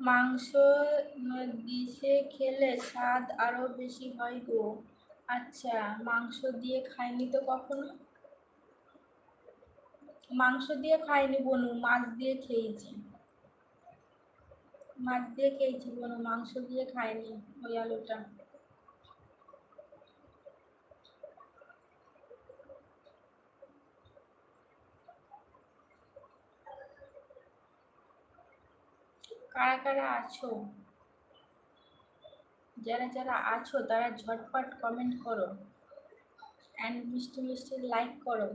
মাংস দিয়ে খেলে স্বাদ আরও বেশি হয় গো। আচ্ছা মাংস দিয়ে খাইনি তো কখনো? মাংস দিয়ে খাইনি বনু, মাছ দিয়ে খেয়েছি। মাছ দিয়ে খেয়েছি বনু, মাংস দিয়ে খাইনি ওই আলুটা। কারা কারা আছো? যারা যারা আছো, তারা ঝটপট কমেন্ট করো অ্যান্ড মিষ্টি মিষ্টি লাইক করো।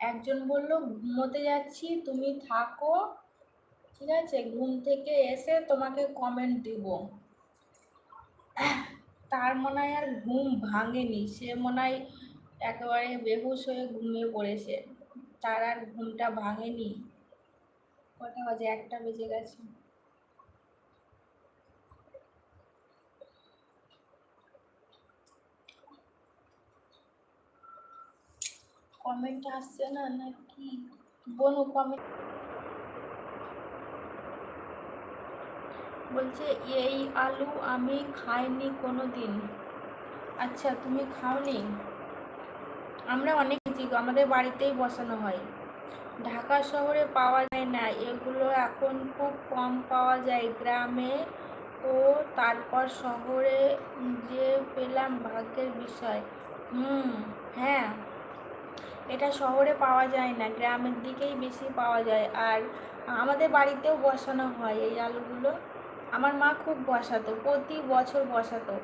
একজন বলল, ঘুমোতে যাচ্ছি, তুমি থাকো। ঠিক আছে? ঘুম থেকে এসে তোমাকে কমেন্ট দিব। তার মনে হয় আর ঘুম ভাঙেনি। সে মনে হয় একেবারে বেহুশ হয়ে ঘুমিয়ে পড়েছে। তার আর ঘুমটা ভাঙেনি। কটা বাজে? একটা বেজে গেছে। কমেন্ট আসছে না? নাকি বনু কমেন্ট বলছে, এই আলু আমি খাইনি কোনো দিন আচ্ছা তুমি খাওনি? আমরা অনেক আমাদের বাড়িতেই বসানো হয়। ঢাকা শহরে পাওয়া যায় না, এগুলো এখন খুব কম পাওয়া যায়। গ্রামে ও তারপর শহরে যে পেলাম ভাগ্যের বিষয়। হুম হ্যাঁ এটা শহরে পাওয়া যায় না, গ্রামের দিকেই বেশি পাওয়া যায়। আর আমাদের বাড়িতেও বসানো হয় এই আলুগুলো? আমার মা খুব বসাতো, প্রতি বছর বসাতো।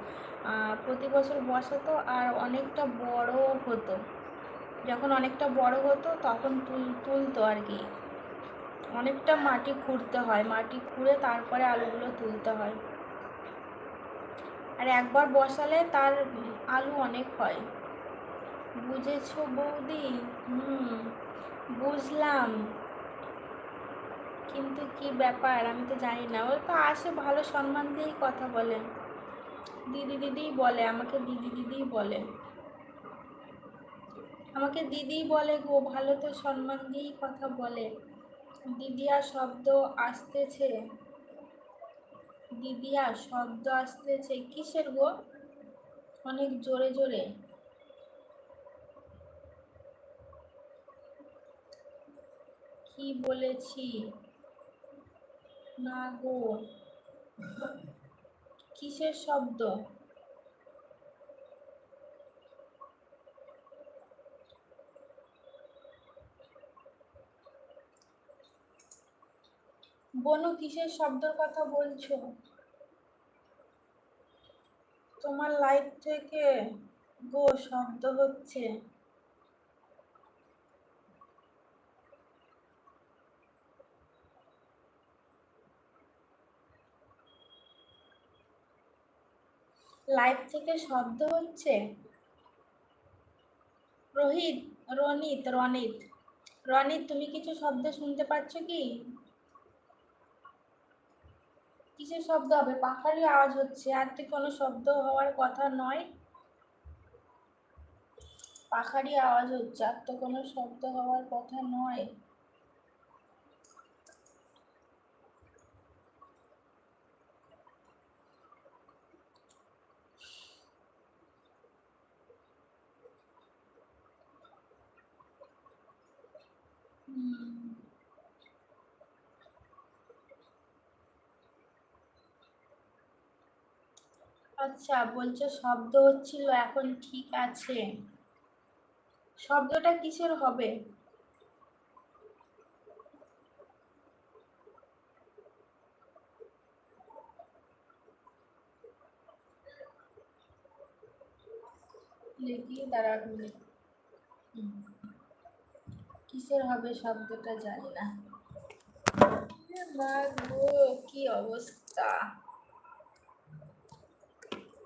প্রতি বছর বসাতো আর অনেকটা বড় হতো। যখন অনেকটা বড় হতো তখন তুল, তুলতো আর কি। অনেকটা মাটি খুঁড়তে হয়, মাটি খুঁড়ে তারপরে আলুগুলো তুলতে হয়। আর একবার বসালে তার আলু অনেক হয়। বুঝেছ বৌদি? হুম, বুঝলাম। কিন্তু কি ব্যাপার? আমি তো জানি না। ও তো আসে, ভালো সম্মান দিয়েই কথা বলে। দিদি দিদি বলে, আমাকে দিদি দিদি বলে। আমাকে দিদি বলে গো, ভালো তো সম্মান দিয়েই কথা বলে। দিদিয়া শব্দ আসতেছে। দিদিয়া শব্দ আসতেছে। কিসের গো? অনেক জোরে জোরে। কি বলেছি? না গো। কিসের শব্দ? বনু, কিসের শব্দের কথা বলছো? তোমার লাইট থেকে গো শব্দ হচ্ছে। লাইভ থেকে শব্দ হচ্ছে? রোহিত, রনিত রনিত। রনিত, তুমি কিছু শব্দ শুনতে পাচ্ছ কি? কিসের শব্দ হবে? পাখারই আওয়াজ হচ্ছে। আর তো কোনো শব্দ হওয়ার কথা নয়। পাখারই আওয়াজ হচ্ছে। আর তো কোনো শব্দ হওয়ার কথা নয়। আচ্ছা বলছো শব্দ হচ্ছিল, এখন ঠিক আছে। শব্দটা কিসের হবে? দেখি দাঁড়া কিসের হবে শব্দটা জানি না। কি অবস্থা?